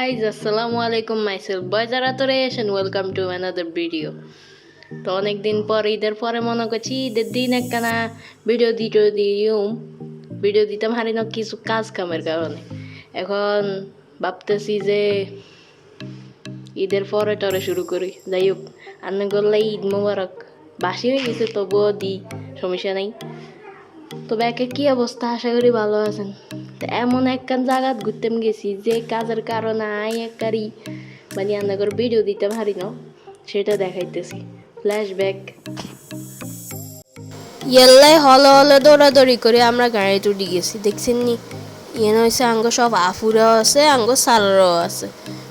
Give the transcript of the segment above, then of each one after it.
guys, assalamu alaikum myself boys are এসেন welcome to another video. তো অনেকদিন পর ঈদের পরে মনে করছি ঈদের দিন একখানা ভিডিও দিটো দিও ভিডিও দিতাম হারি না কিছু কাজ কামের কারণে। এখন ভাবতেছি যে ঈদের পরে টরে শুরু করি। যাই হোক আন্না করলে ঈদ মোবারক। বাসি হয়ে গেছে তবুও দিই সমস্যা নাই। তবে একে কি অবস্থা? আশা করি ভালো আছেন। তো এমন একখান জায়গাত ঘুরতেম গেছি যে কাজের কারণে আই একবারই মানে আন্না করে ভিডিও দিতে পারি না, সেটা দেখাইতেছি। ফ্ল্যাশব্যাক ইয়েল্লাই হলে হলে দৌড়াদৌড়ি করে আমরা গাড়িতে উঠে গেছি, দেখছেন নি? ইয়ে হয়েছে আঙ্গ সব আফুরাও আছে, আঙ্গ সালারও আছে,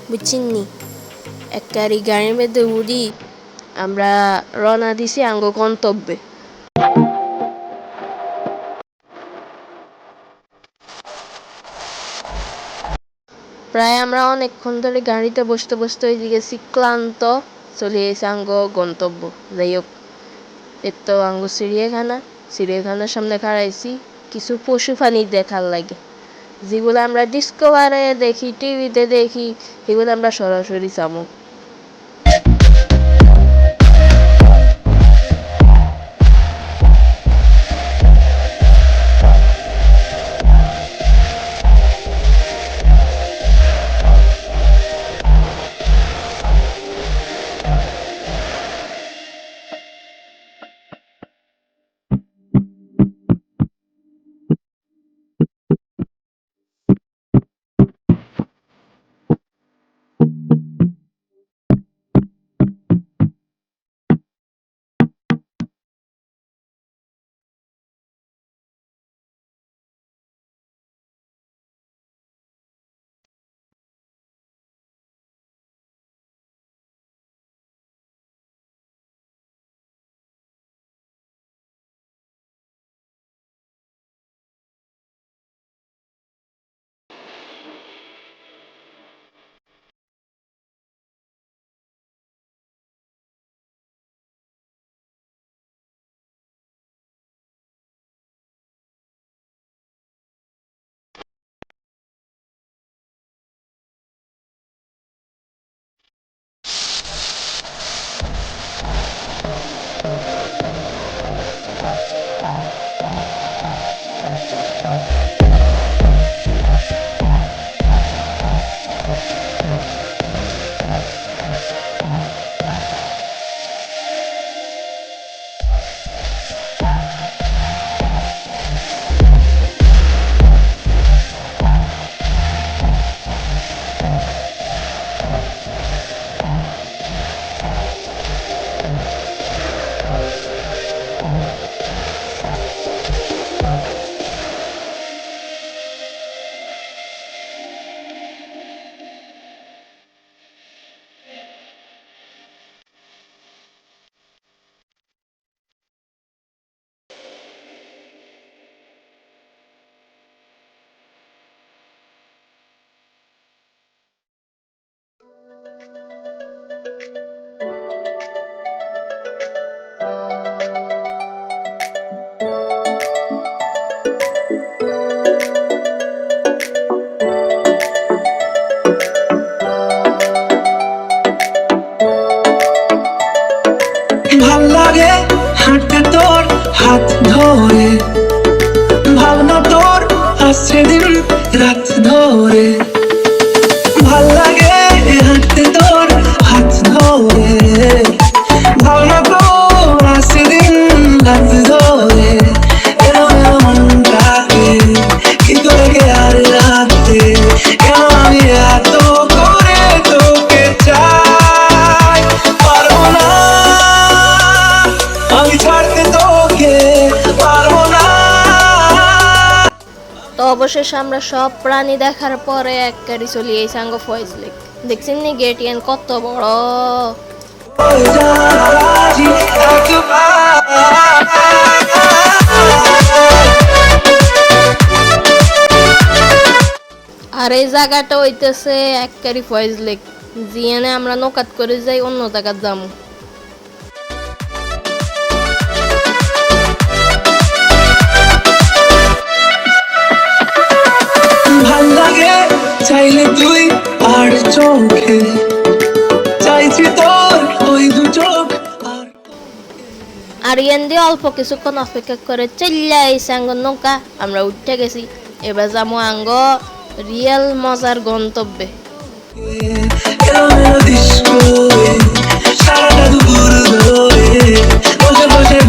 বুঝছেন নি? একবারই গাড়ির মধ্যে উড়ি আমরা রওনা দিছি আঙ্গ গন্তব্যে। প্রায় আমরা অনেকক্ষণ ধরে গাড়িতে বসতে বসতে ওই গেছি ক্লান্ত চলে এসে আঙ্গ গন্তব্য। যাই হোক এর তো আঙ্গ চিড়িয়াখানা, চিড়িয়াখানার সামনে খাড়াইছি, কিছু পশু প্রাণী দেখার লাগে। যেগুলো আমরা ডিসকভারে দেখি টিভিতে দেখি, সেগুলো আমরা সরাসরি চামো অবশেষে আমরা সব প্রাণী দেখার পরে এক গাড়ি চলি এই সাঙ্গ ফয়েজ লেক। দেখছেন নি গেটিয়ান কত বড়? আর এই জায়গাটা হইতেছে এককারি ফয়েজ লেক। জিয়ানে আমরা নৌকাত করে যাই, অন্য জায়গাত যাব আরিয়ান দিয়ে অল্প কিছুক্ষণ অপেক্ষা করে চল্লা সাঙ্গ নৌকা, আমরা উঠে গেছি। এবার যাব আঙ্গ রিয়েল মজার গন্তব্যে। সারাটা দুপুর ধরে বসে বসে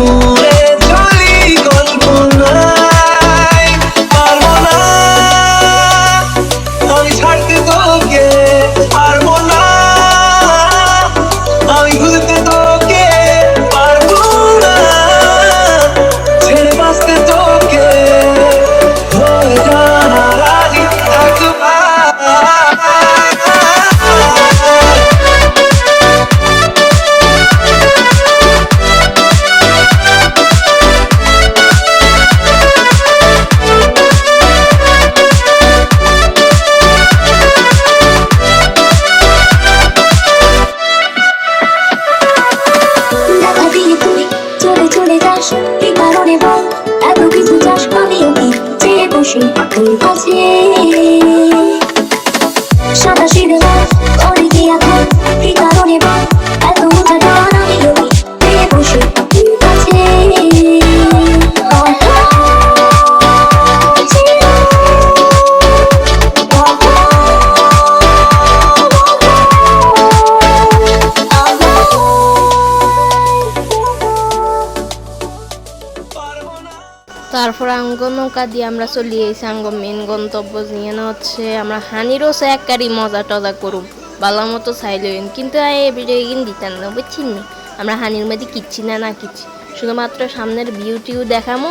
নৌকা দিয়ে আমরা চলে এসে আঙ্গ মেন গন্তব্য নিয়ে না হচ্ছে আমরা হানিরও সে এককারই মজা টজা করুম। ভালো মতো চাইলেন কিন্তু এই ভিডিও কিন্তু দিতেন না, বুঝছেন নি? আমরা হানির মধ্যে কিচ্ছি না না কিচ্ছি। শুধুমাত্র সামনের ভিউটিও দেখামো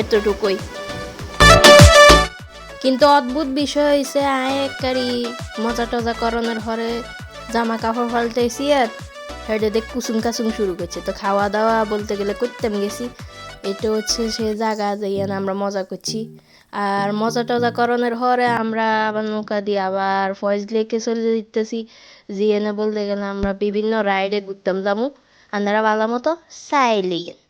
এতটুকুই। কিন্তু অদ্ভুত বিষয় হয়েছে আয় এককারি মজা টজা করণের হরে জামা কাপড় পাল্টাইছি আর হেঁটে দেখ কুসুম কাসুম শুরু করছে। তো খাওয়া দাওয়া বলতে গেলে করতাম গেছি। এটা হচ্ছে সে জায়গা যেখানে আমরা মজা করছি। আর মজা টজা করণের হরে আমরা আবার নৌকা দিয়ে আবার ফয়েজ লেকে চলে যেতেছি জিএনে বলতে গেলে আমরা বিভিন্ন রাইডে ঘুরতাম যাব আপনারা ভালো মতো আর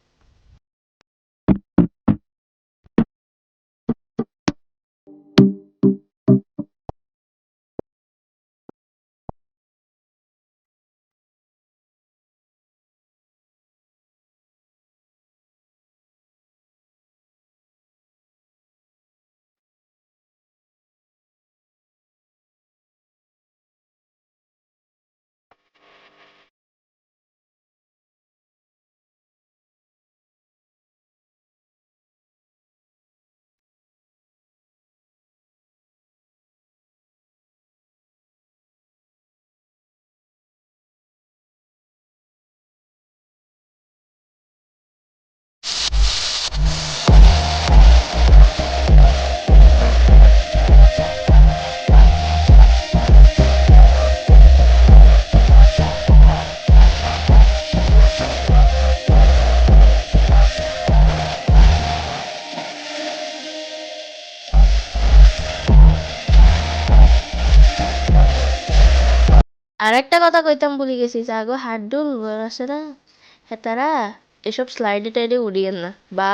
একটা কথা কইতাম ভুলে গেছি আগো হাড্ডুল আছে না হেতারা, এসব স্লাইডে টাইডে উড়িয়েন না, বা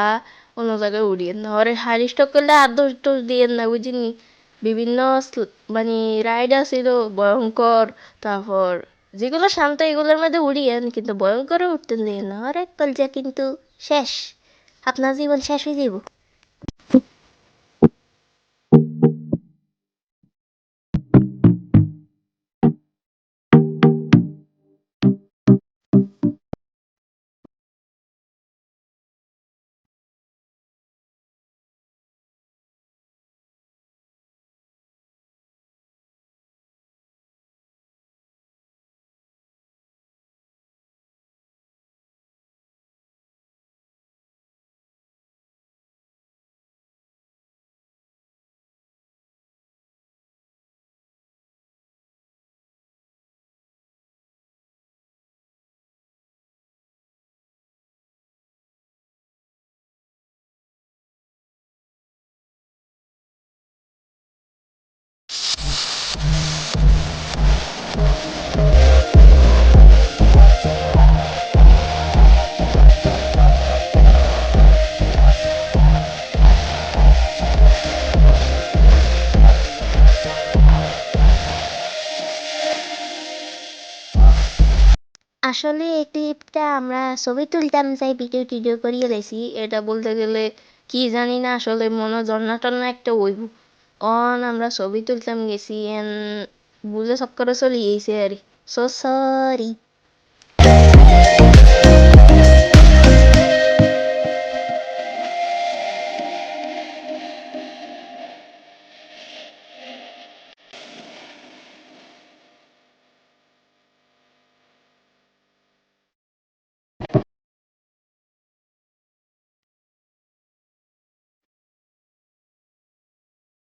অন্য জায়গায় উড়িয়েন না। ওরে হাড়ি স্টক করলে আর দোষ টোষ দিয়েন না, বুঝিনি? বিভিন্ন মানে রাইড আছিল, ভয়ঙ্কর, তারপর যেগুলো শান্ত, এগুলোর মধ্যে উড়িয়েন, কিন্তু ভয়ঙ্করে উঠতেন দিয়ে না। আরে কলজা কিন্তু শেষ, আপনার জীবন শেষ হয়ে যাব আসলে এই আমরা ছবি তুলতাম যাই ভিডিও টিডিও করিয়ে লাইছি এটা বলতে গেলে কি জানি না, আসলে মনে ঝর্ণা টর্ণা একটা ওইব। অন আমরা ছবি তুলতাম গেছি, এন বুঝে সব করে চলে গেছে আর সো সরি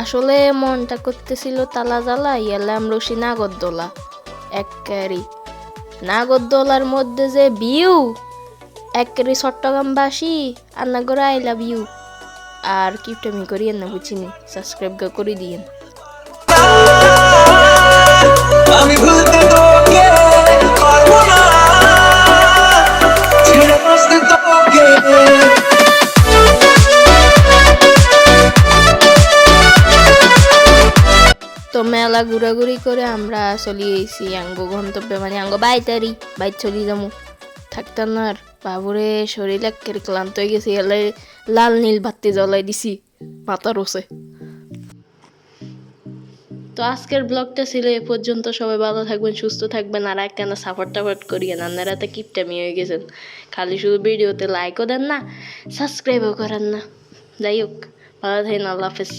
আসলে মনটা করতেছিল তালা জ্বালা, ইয়ালাম রশি নাগরদোলা একেবারে নাগরদোলার মধ্যে যে ভিউ একেবারে চট্টগ্রামবাসী, আন্না করে আই লাভ ইউ আর কিপটামি করিয়েন না বুঝিনি সাবস্ক্রাইব করে দিয়েন। আমি ভুলতে তোকে পারব না। ছেড়ে তোকে। তো মেলা ঘোরাঘুরি করে আমরা চলি এসি আঙ্গ গন্তব্যে মানে আঙ্গ বাইতারি বাইর চলি যাব থাকতাম না আর। বাবুরে শরীর একেবারে ক্লান্ত হয়ে গেছে এলে লাল নীল বাতি জ্বলাই দিছি, মাথা রসে তো আজকের ব্লগটা ছিল এ পর্যন্ত, সবাই ভালো থাকবেন, সুস্থ থাকবেন, আর একখানা সাপোর্ট টাপোর্ট করিয়েন আপনারা তো কিপটামি হয়ে গেছেন। খালি শুধু ভিডিওতে লাইকও দেন না সাবস্ক্রাইবও করেন না। যাই হোক, ভালো থাকেন, আল্লাহ হাফেজ।